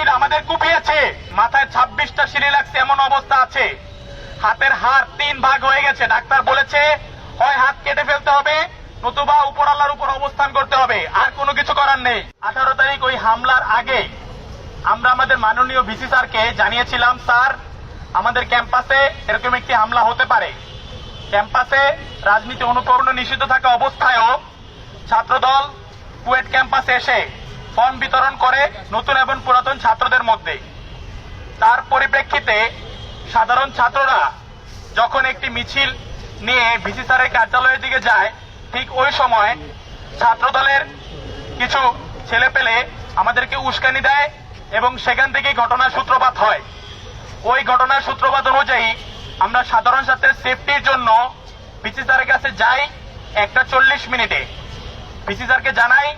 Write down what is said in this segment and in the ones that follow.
সন্ত্রাসীরা আমাদের কুপিয়েছে। মাথায় ছাব্বিশটা সিঁড়ি লাগছে, এমন অবস্থা আছে। হাতের হাড় তিন ভাগ হয়ে গেছে। ডাক্তার বলেছে, হয় হাত কেটে ফেলতে হবে, নতুবা উপরাল্লার উপর অবস্থান করতে হবে। আর কোনো কিছু করার নেই। আঠারো তারিখ ওই হামলার আগে আমরা আমাদের মাননীয় ভিসি স্যারকে জানিয়েছিলাম, স্যার, আমাদের ক্যাম্পাসে এরকম একটি হামলা হতে পারে। ক্যাম্পাসে রাজনীতি অনুকরণ নিষিদ্ধ থাকা অবস্থায়ও ছাত্রদল কুয়েট ক্যাম্পাসে এসে ফর্ম বিতরণ করে নতুন এবং পুরাতন ছাত্রদের মধ্যে। তার পরিপ্রেক্ষিতে সাধারণ ছাত্ররা যখন একটি মিছিল নিয়ে ভিসি স্যারের কার্যালয়ের দিকে যায়, ঠিক ওই সময় ছাত্রদলের কিছু ছেলে পেলে আমাদেরকে উস্কানি দেয় এবং সেখান থেকে ঘটনার সূত্রপাত হয়। ওই ঘটনার সূত্রপাত অনুযায়ী আমরা সাধারণ ছাত্রের সেফটির জন্য ভিসি স্যারের কাছে যাই একটা চল্লিশ মিনিটে। ভিসি স্যারকে জানাই,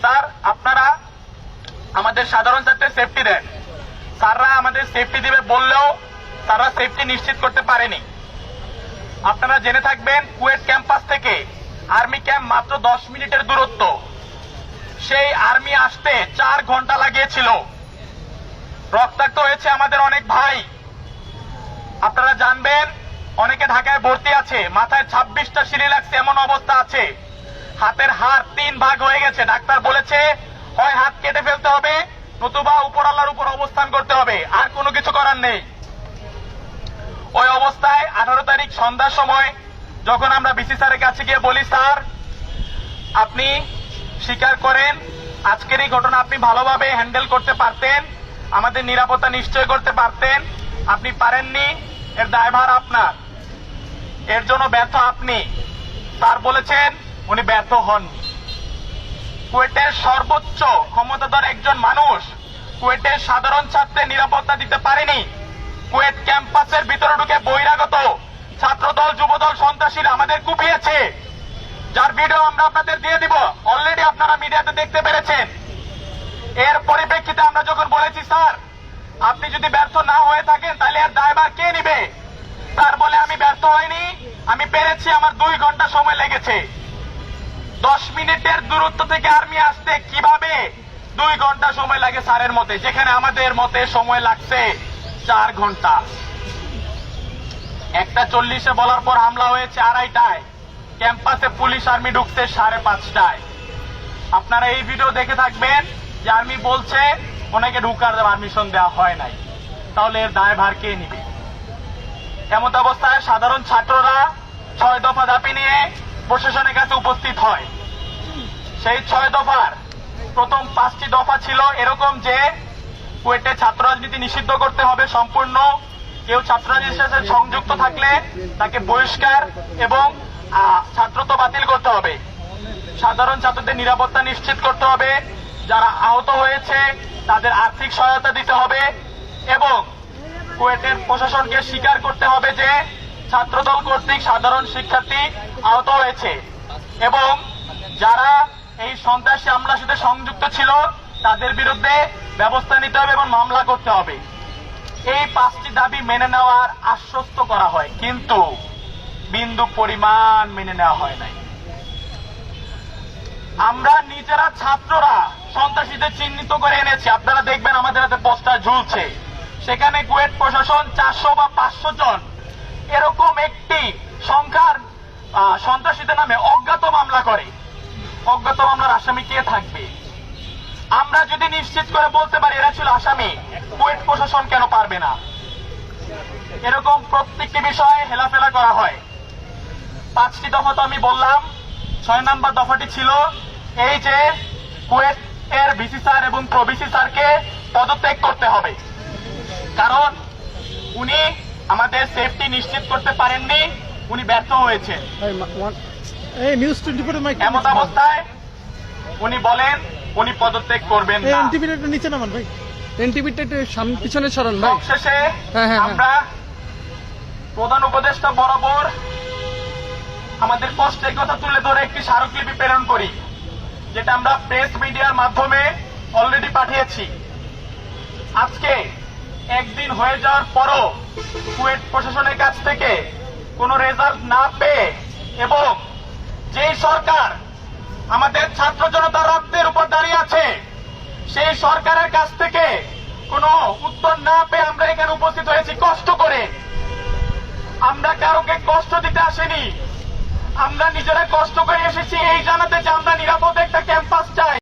স্যার, আপনারা আমাদের সাধারণ ছাত্রের সেফটি দেন স্যাররা আমাদের সেফটি দিবে বললেও তারা সেফটি নিশ্চিত করতে পারেনি। আপনারা জেনে থাকবেন কুয়েট ক্যাম্পাস থেকে আর্মি ক্যাম্প মাত্র দশ মিনিটের দূরত্ব। সেই আর্মি আসতে চার ঘণ্টা লাগিয়েছিল। রক্তাক্ত হয়েছে আমাদের অনেক ভাই। আপনারা জানবেন, অনেকে ঢাকায় ভর্তি আছে, মাথায় ছাব্বিশটা সিঁড়ি লাগছে এমন অবস্থা আছে। হাতের হাড় তিন ভাগ হয়ে গেছে। ডাক্তার বলেছে হয় হাত কেটে ফেলতে হবে, নতুবা উপরাল্লার উপর অবস্থান করতে হবে, আর কোনো কিছু করার নেই। ওই অবস্থায় আঠারো তারিখ সন্ধ্যার সময় যখন আমরা বিসি স্যারের কাছে গিয়ে বলি, স্যার, আপনি স্বীকার করেন, আজকের এই ঘটনা আপনি ভালোভাবে হ্যান্ডেল করতে পারতেন, আমাদের নিরাপত্তা নিশ্চয় করতে পারতেন, আপনি পারেননি, এর দায়ভার আপনার, এর জন্য ব্যর্থ আপনি। স্যার বলেছেন, উনি ব্যর্থ হননি। কুয়েটের সর্বোচ্চ ক্ষমতাধর একজন মানুষ কুয়েটের সাধারণ ছাত্রের নিরাপত্তা দিতে পারেনি। কুয়েট ক্যাম্পাসের ভিতরে ঢুকে বহিরাগত ছাত্রদল, যুবদল, সন্ত্রাসীরা আমাদের কুপিয়েছে। যার ভিডিও আমরা আপনাদের দিয়ে দিব। অলরেডি আপনারা মিডিয়াতে দেখতে পেরেছেন। এর পরিপ্রেক্ষিতে আমরা যখন বলেছি, স্যার, আপনি যদি ব্যর্থ না হয়ে থাকেন, তাহলে এর দায়ভার কে নিবে? স্যার বলে, আমি ব্যর্থ হইনি। আমি পেরেছি, আমার দুই ঘণ্টা সময় লেগেছে। দশ মিনিটের দূরত্ব থেকে আর্মি আসতে কীভাবে? দুই ঘণ্টা সময় লাগে স্যারের মতে, যেখানে আমাদের মতে সময় লাগছে চার ঘণ্টা। একটা চল্লিশে বলার পর হামলা হয়েছে আড়াইটায়। ক্যাম্পাসে পুলিশ আর্মি ঢুকছে সাড়ে পাঁচটায়। আপনারা এই ভিডিও দেখে থাকবেন যে আর্মি বলছে ওনাকে ঢুকার পারমিশন দেওয়া হয় নাই। তাহলে এর দায়ভার কে নিবে? এমত অবস্থায় সাধারণ ছাত্ররা ছয় দফা দাবি নিয়ে প্রশাসনের হয়। সেই ছয় দফার প্রথম পাঁচটি দফা ছিল এরকম যে কুয়েটে ছাত্র রাজনীতি নিষিদ্ধ করতে হবে সম্পূর্ণ। কেউ ছাত্র রাজনীতির সাথে সংযুক্ত থাকলে তাকে বহিষ্কার এবং ছাত্রত্ব বাতিল করতে হবে। সাধারণ ছাত্রদের নিরাপত্তা নিশ্চিত করতে হবে। যারা আহত হয়েছে তাদের আর্থিক সহায়তা দিতে হবে এবং কুয়েটের প্রশাসনকে স্বীকার করতে হবে যে ছাত্রদল কর্তৃক সাধারণ শিক্ষার্থী আহত হয়েছে। এবং যারা এই সন্ত্রাসী হামলার সাথে সংযুক্ত ছিল, তাদের বিরুদ্ধে ব্যবস্থা নিতে হবে এবং মামলা করতে হবে। এই পাঁচটি দাবি মেনে নেওয়ার আশ্বস্ত করা হয়, কিন্তু বিন্দু পরিমাণ মেনে নেওয়া হয় নাই। আমরা নিজেরা ছাত্ররা সন্ত্রাসীদের চিহ্নিত করে এনেছি। আপনারা দেখবেন আমাদের হাতে পোস্টার ঝুলছে। সেখানে কুয়েট প্রশাসন চারশো বা পাঁচশো জন। এরকম একটি সংখ্যার সন্ত্রাসীদের নামে অজ্ঞাত মামলা করে। অজ্ঞাত মামলার আসামি কে থাকবে? আমরা যদি নিশ্চিত করে বলতে পারি এরা ছিল আসামি কুয়েট প্রশাসন কেন পারবে না? এরকম প্রত্যেকটি বিষয়ে হেলাফেলা করা হয়। পাঁচটি দফা তো আমি বললাম, ছয় নাম্বার দফাটি ছিল এই যে কুয়েট এর ভিসি স্যার এবং প্রভিসি স্যারকে পদত্যাগ করতে হবে। কারণ উনি আমাদের সেফটি নিশ্চিত করতে পারেননি উনি ব্যর্থ হয়েছেন। এমত অবস্থায় উনি বলেন উনি পদত্যাগ করবেন না। এনটিভিটা নিচে নামান ভাই। এনটিভিটা একটু পিছনে সরান ভাই। সবশেষে হ্যাঁ, হ্যাঁ, আমরা প্রধান উপদেষ্টা বরাবর আমাদের কষ্টের কথা তুলে ধরে একটি স্মারকলিপি প্রেরণ করি যেটা আমরা প্রেস মিডিয়ার মাধ্যমে অলরেডি পাঠিয়েছি। আজকে একদিন হয়ে যাওয়ার পরও কুয়েট প্রশাসনের কাছ থেকে কোনো রেজাল্ট না পেয়ে এবং যেই সরকার আমাদের ছাত্র জনতার রক্তের উপর দাঁড়িয়ে আছে, সেই সরকারের কাছ থেকে কোনো উত্তর না পেয়ে আমরা এখানে উপস্থিত হয়েছি কষ্ট করে। আমরা কারোকে কষ্ট দিতে আসিনি। আমরা নিজেরা কষ্ট করে এসেছি, এই জানাতে যে আমরা নিরাপদ একটা ক্যাম্পাস চাই।